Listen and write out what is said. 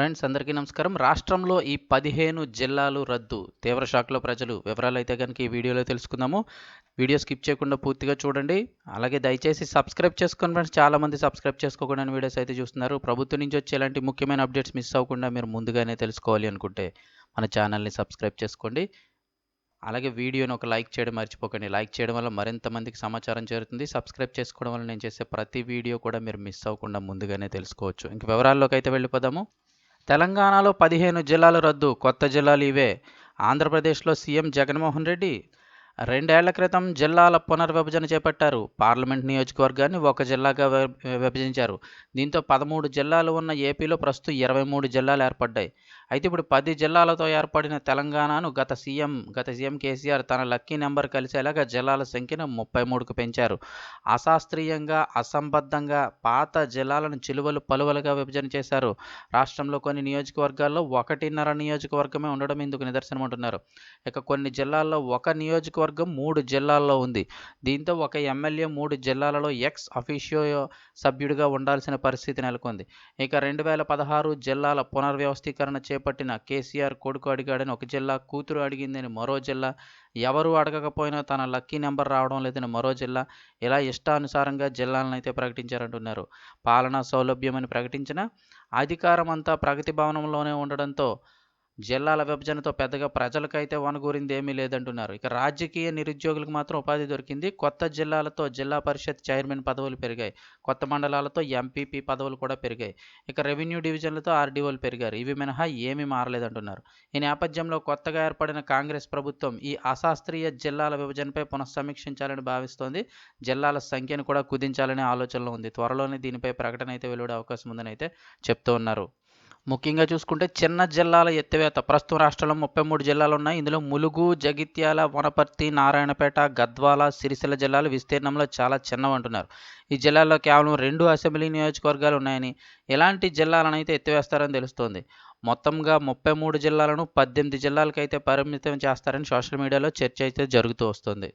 Friends అందరికీ నమస్కారం. రాష్ట్రంలో ఈ పదిహేను జిల్లాలు రద్దు. తీవ్ర షాక్లో ప్రజలు వివరాలు అయితే కనుక ఈ వీడియోలో తెలుసుకుందాము. వీడియో స్కిప్ చేయకుండా పూర్తిగా చూడండి. అలాగే దయచేసి సబ్స్క్రైబ్ చేసుకోండి ఫ్రెండ్స్. చాలామంది సబ్స్క్రైబ్ చేసుకోకుండా వీడియోస్ అయితే చూస్తున్నారు. ప్రభుత్వం నుంచి వచ్చే ఇలాంటి ముఖ్యమైన అప్డేట్స్ మిస్ అవ్వకుండా మీరు ముందుగానే తెలుసుకోవాలి అనుకుంటే మన ఛానల్ని సబ్స్క్రైబ్ చేసుకోండి. అలాగే వీడియోని ఒక లైక్ చేయడం మర్చిపోకండి. లైక్ చేయడం వల్ల మరింత మందికి సమాచారం చేరుతుంది. సబ్స్క్రైబ్ చేసుకోవడం వల్ల నేను చేసే ప్రతి వీడియో కూడా మీరు మిస్ అవ్వకుండా ముందుగానే తెలుసుకోవచ్చు. ఇంక వివరాల్లోకి అయితే వెళ్ళిపోదాము. తెలంగాణలో పదిహేను జిల్లాలు రద్దు కొత్త జిల్లాలు ఇవే. ఆంధ్రప్రదేశ్లో సీఎం జగన్మోహన్ రెడ్డి రెండేళ్ళ క్రితం జిల్లాల పునర్విభజన చేపట్టారు. పార్లమెంట్ నియోజకవర్గాన్ని ఒక జిల్లాగా విభజించారు. దీంతో పదమూడు జిల్లాలు ఉన్న ఏపీలో ప్రస్తుతం ఇరవై మూడు జిల్లాలు ఏర్పడ్డాయి. అయితే ఇప్పుడు పది జిల్లాలతో ఏర్పడిన తెలంగాణను గత సీఎం గత సీఎం కేసీఆర్ తన లక్కీ నెంబర్ కలిసేలాగా జిల్లాల సంఖ్యను ముప్పై మూడుకు పెంచారు. అశాస్త్రీయంగా అసంబద్ధంగా పాత జిల్లాలను చిలువలు పలువలుగా విభజన చేశారు. రాష్ట్రంలో కొన్ని నియోజకవర్గాల్లో ఒకటిన్నర నియోజకవర్గమే ఉండడం ఇందుకు నిదర్శనం అంటున్నారు ఇక కొన్ని జిల్లాల్లో ఒక నియోజకవర్గం మూడు జిల్లాల్లో ఉంది. దీంతో ఒక ఎమ్మెల్యే మూడు జిల్లాలలో ఎక్స్ అఫీషియో సభ్యుడిగా ఉండాల్సిన పరిస్థితి నెలకొంది. ఇక రెండు వేల పదహారు జిల్లాల పునర్వ్యవస్థీకరణ చేపట్టిన కేసీఆర్ కొడుకు అడిగాడని ఒక జిల్లా కూతురు అడిగిందని మరో జిల్లా ఎవరు అడగకపోయినా తన లక్కీ నెంబర్ రావడం లేదని మరో జిల్లా ఇలా ఇష్టానుసారంగా జిల్లాలను అయితే ప్రకటించారంటున్నారు. పాలనా సౌలభ్యం అని ప్రకటించిన అధికారమంతా ప్రగతి భవనంలోనే ఉండడంతో జిల్లాల విభజనతో పెద్దగా ప్రజలకైతే వనగూరింది ఏమీ లేదంటున్నారు. ఇక రాజకీయ నిరుద్యోగులకు మాత్రం ఉపాధి దొరికింది. కొత్త జిల్లాలతో జిల్లా పరిషత్ చైర్మన్ పదవులు పెరిగాయి. కొత్త మండలాలతో ఎంపీపీ పదవులు కూడా పెరిగాయి. ఇక రెవెన్యూ డివిజన్లతో ఆర్డీఓలు పెరిగారు. ఇవి మినహా ఏమీ మారలేదంటున్నారు. ఈ నేపథ్యంలో కొత్తగా ఏర్పడిన కాంగ్రెస్ ప్రభుత్వం ఈ అశాస్త్రీయ జిల్లాల విభజనపై పునఃసమీక్షించాలని భావిస్తోంది. జిల్లాల సంఖ్యను కూడా కుదించాలనే ఆలోచనలో ఉంది. త్వరలోనే దీనిపై ప్రకటన అయితే వెలువడే అవకాశం ఉందని అయితే చెప్తూ ఉన్నారు. ముఖ్యంగా చూసుకుంటే చిన్న జిల్లాల ఎత్తివేత. ప్రస్తుతం రాష్ట్రంలో ముప్పై మూడు జిల్లాలు ఉన్నాయి ఇందులో ములుగు జగిత్యాల వనపర్తి నారాయణపేట గద్వాల సిరిసిల్ల జిల్లాలు విస్తీర్ణంలో చాలా చిన్నవంటున్నారు ఈ జిల్లాల్లో కేవలం రెండు అసెంబ్లీ నియోజకవర్గాలు ఉన్నాయని ఇలాంటి జిల్లాలను అయితే ఎత్తివేస్తారని తెలుస్తోంది. మొత్తంగా ముప్పై మూడు జిల్లాలను పద్దెనిమిది జిల్లాలకైతే పరిమితం చేస్తారని సోషల్ మీడియాలో చర్చ అయితే జరుగుతూ వస్తుంది.